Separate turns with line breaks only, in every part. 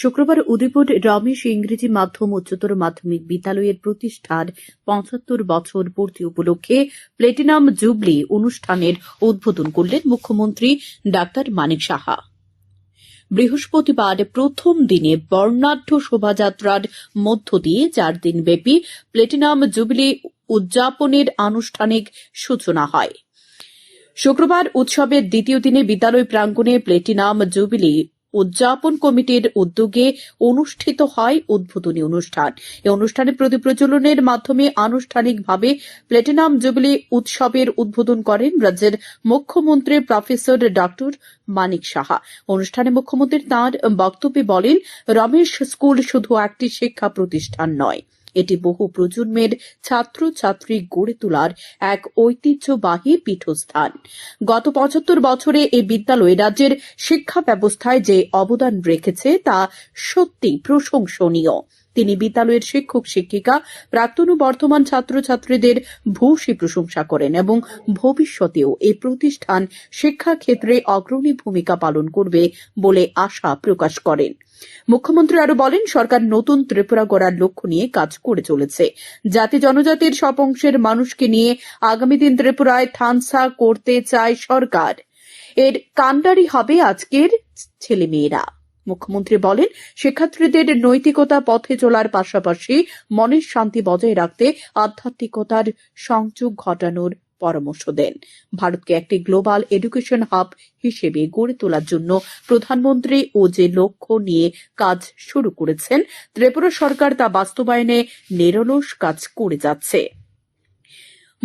শুক্রবার উদয়পুর রমেশ ইংরেজি মাধ্যম উচ্চতর মাধ্যমিক বিদ্যালয়ের প্রতিষ্ঠার পঁচাত্তর বছর পূর্তি উপলক্ষে প্লেটিনাম জুবলি অনুষ্ঠানের উদ্বোধন করলেন মুখ্যমন্ত্রী ডাক্তার মানিক সাহা বৃহস্পতিবার প্রথম দিনে বর্ণাঢ্য শোভাযাত্রার মধ্য দিয়ে চার দিনব্যাপী প্লেটিনাম জুবলি উদযাপনের আনুষ্ঠানিক সূচনা হয় শুক্রবার উৎসবের দ্বিতীয় দিনে বিদ্যালয় প্রাঙ্গণে প্লেটিনাম জুবিলি উদযাপন কমিটির উদ্যোগে অনুষ্ঠিত হয় উদ্বোধনী অনুষ্ঠান এই অনুষ্ঠানে প্রতি প্রচলনের মাধ্যমে আনুষ্ঠানিকভাবে প্লেটিনাম জুবিলি উৎসবের উদ্বোধন করেন রাজ্যের মুখ্যমন্ত্রী প্রফেসর ডক্টর মানিক সাহা অনুষ্ঠানে মুখ্যমন্ত্রী তাঁর বক্তব্যে বলেন রমেশ স্কুল শুধু একটি শিক্ষা প্রতিষ্ঠান নয় এটি বহু প্রজন্মের ছাত্রছাত্রী গড়ে তোলার এক ঐতিহ্যবাহী পীঠস্থান গত পঁচাত্তর বছরে এই বিদ্যালয় রাজ্যের শিক্ষা ব্যবস্থায় যে অবদান রেখেছে তা সত্যি প্রশংসনীয় তিনি বিদ্যালয়ের শিক্ষক শিক্ষিকা প্রাক্তন ও বর্তমান ছাত্রছাত্রীদের ভূষী প্রশংসা করেন এবং ভবিষ্যতেও এই প্রতিষ্ঠান শিক্ষাক্ষেত্রে অগ্রণী ভূমিকা পালন করবে বলে আশা প্রকাশ করেন মুখ্যমন্ত্রী আরো বলেন সরকার নতুন ত্রিপুরা গড়ার লক্ষ্য নিয়ে কাজ করে চলেছে যাতে জনজাতির সব অংশের মানুষকে নিয়ে আগামী দিন ত্রিপুরায় থানসা করতে চায় সরকার এর কান্ডারি হবে আজকের ছেলেমেয়েরা মুখ্যমন্ত্রী বলেন শিক্ষার্থীদের নৈতিকতা পথে চলার পাশাপাশি মনের শান্তি বজায় রাখতে আধ্যাত্মিকতার সংযোগ ঘটানোর পরামর্শ দেন ভারতকে একটি গ্লোবাল এডুকেশন হাব হিসেবে গড়ে তোলার জন্য প্রধানমন্ত্রী ও যে লক্ষ্য নিয়ে কাজ শুরু করেছেন ত্রিপুরা সরকার তা বাস্তবায়নে নিরলস কাজ করে যাচ্ছে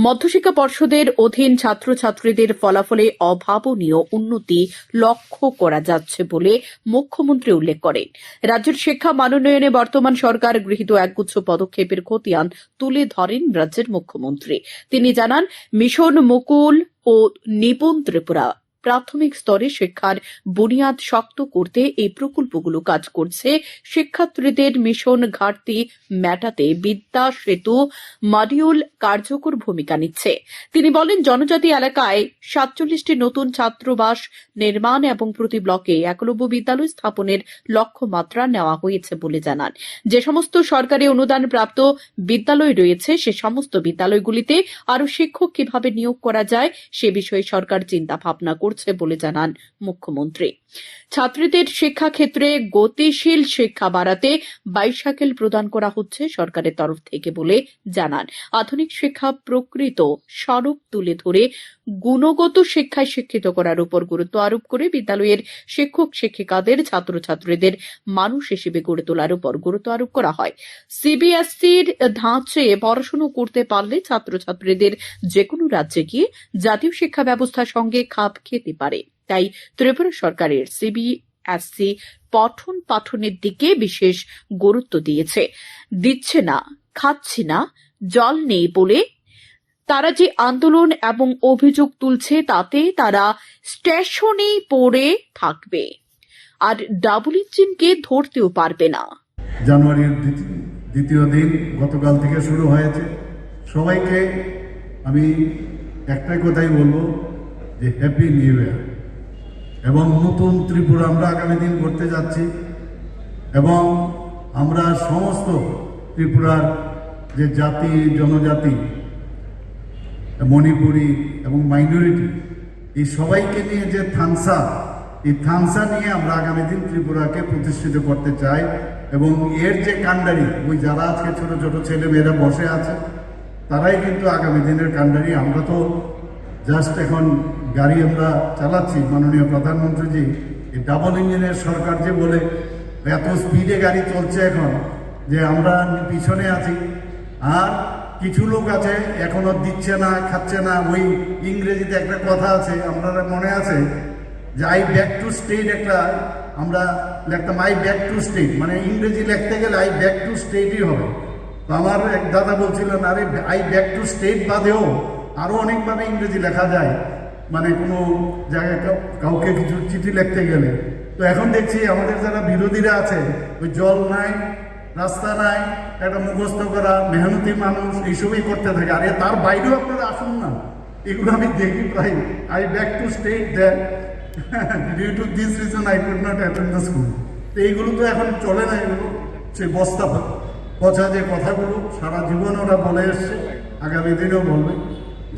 মধ্যশিক্ষা পর্ষদের অধীন ছাত্রছাত্রীদের ফলাফলে অভাবনীয় উন্নতি লক্ষ্য করা যাচ্ছে বলে মুখ্যমন্ত্রী উল্লেখ করেন রাজ্যের শিক্ষা মানোন্নয়নে বর্তমান সরকার গৃহীত একগুচ্ছ পদক্ষেপের খতিয়ান তুলে ধরেন রাজ্যের মুখ্যমন্ত্রী তিনি জানান মিশন মুকুল ও নিপুণ ত্রিপুরা প্রাথমিক স্তরে শিক্ষার বুনিয়াদ শক্ত করতে এই প্রকল্পগুলো কাজ করছে শিক্ষার্থীদের মিশন ঘাটতি মেটাতে বিদ্যা সেতু মডিউল কার্যকর ভূমিকা নিচ্ছে তিনি বলেন জনজাতি এলাকায় সাতচল্লিশটি নতুন ছাত্রবাস নির্মাণ এবং প্রতি ব্লকে একলব্য বিদ্যালয় স্থাপনের লক্ষ্যমাত্রা নেওয়া হয়েছে বলে জানান যে সমস্ত সরকারি অনুদান প্রাপ্ত বিদ্যালয় রয়েছে সে সমস্ত বিদ্যালয়গুলিতে আরও শিক্ষক কিভাবে নিয়োগ করা যায় সে বিষয়ে সরকার চিন্তা ভাবনা করছে করছে বলে জানান মুখ্যমন্ত্রী ছাত্রীদের শিক্ষাক্ষেত্রে গতিশীল শিক্ষা বাড়াতে বাইসাইকেল প্রদান করা হচ্ছে সরকারের তরফ থেকে বলে জানান আধুনিক শিক্ষা প্রকৃত স্বরূপ তুলে ধরে গুণগত শিক্ষায় শিক্ষিত করার উপর গুরুত্ব আরোপ করে বিদ্যালয়ের শিক্ষক শিক্ষিকাদের ছাত্রছাত্রীদের মানুষ হিসেবে গড়ে তোলার উপর গুরুত্ব আরোপ করা হয় সিবিএসসির ধাঁচে পড়াশুনো করতে পারলে ছাত্রছাত্রীদের যেকোনো রাজ্যে গিয়ে জাতীয় শিক্ষা ব্যবস্থার সঙ্গে খাপ খেতে যেতে পারে তাই ত্রিপুরা সরকারের সিবিএসসি পঠন পাঠনের দিকে বিশেষ গুরুত্ব দিয়েছে দিচ্ছে না খাচ্ছে না জল নেই বলে তারা যে আন্দোলন এবং অভিযোগ তুলছে তাতে তারা স্টেশনে পড়ে থাকবে আর ডাবল ইঞ্জিনকে ধরতেও পারবে না
জানুয়ারির দ্বিতীয় দিন গতকাল থেকে শুরু হয়েছে সবাইকে আমি একটাই কথাই বলবো যে হ্যাপি নিউ ইয়ার এবং নতুন ত্রিপুরা আমরা আগামী দিন করতে যাচ্ছি এবং আমরা সমস্ত ত্রিপুরার যে জাতি জনজাতি মণিপুরি এবং মাইনরিটি এই সবাইকে নিয়ে যে থানসা এই থানসা নিয়ে আমরা আগামী দিন ত্রিপুরাকে প্রতিষ্ঠিত করতে চাই এবং এর যে কাণ্ডারি ওই যারা আজকে ছোট ছোট ছেলে মেয়েরা বসে আছে তারাই কিন্তু আগামী দিনের কাণ্ডারি আমরা তো জাস্ট এখন গাড়ি আমরা চালাচ্ছি মাননীয় প্রধানমন্ত্রীজি এই ডাবল ইঞ্জিনের সরকার যে বলে এত স্পিডে গাড়ি চলছে এখন যে আমরা পিছনে আছি আর কিছু লোক আছে এখনো দিচ্ছে না খাচ্ছে না ওই ইংরেজিতে একটা কথা আছে আপনারা মনে আছে যে আই ব্যাক টু স্টেট একটা আমরা লেখতাম আই ব্যাক টু স্টেট মানে ইংরেজি লিখতে গেলে আই ব্যাক টু স্টেটই হবে তো আমার এক দাদা বলছিলেন আরে আই ব্যাক টু স্টেট বাদেও আরও অনেকভাবে ইংরেজি লেখা যায় মানে কোনো জায়গায় কাউকে কিছু চিঠি লিখতে গেলে তো এখন দেখছি আমাদের যারা বিরোধীরা আছে ওই জল নাই রাস্তা নাই একটা মুখস্থ করা মেহনতি মানুষ এইসবই করতে থাকে আর তার বাইরেও আপনারা আসুন না এগুলো আমি দেখি প্রায় I beg to state that due to this reason I could not attend the school তো এইগুলো তো এখন চলে না এগুলো সে বস্তা পচা যে কথাগুলো সারা জীবন ওরা বলে এসছে আগামী দিনেও বলবে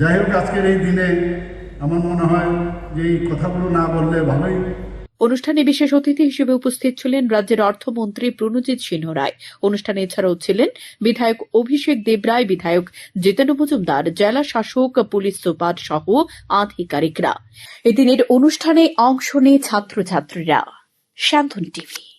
যাই হোক আজকের এই দিনে আমার মনে হয় যে এই কথাগুলো না বললে ভালোই
অনুষ্ঠানে বিশেষ অতিথি হিসেবে উপস্থিত ছিলেন রাজ্যের অর্থমন্ত্রী প্রণজিৎ সিংহ রায় অনুষ্ঠানে এছাড়াও ছিলেন বিধায়ক অভিষেক দেবরায় বিধায়ক জিতেন মজুমদার জেলা শাসক পুলিশ সুপার সহ আধিকারিকরা এদিনের অনুষ্ঠানে অংশ নিয়ে ছাত্রছাত্রীরা শান্তন টিভি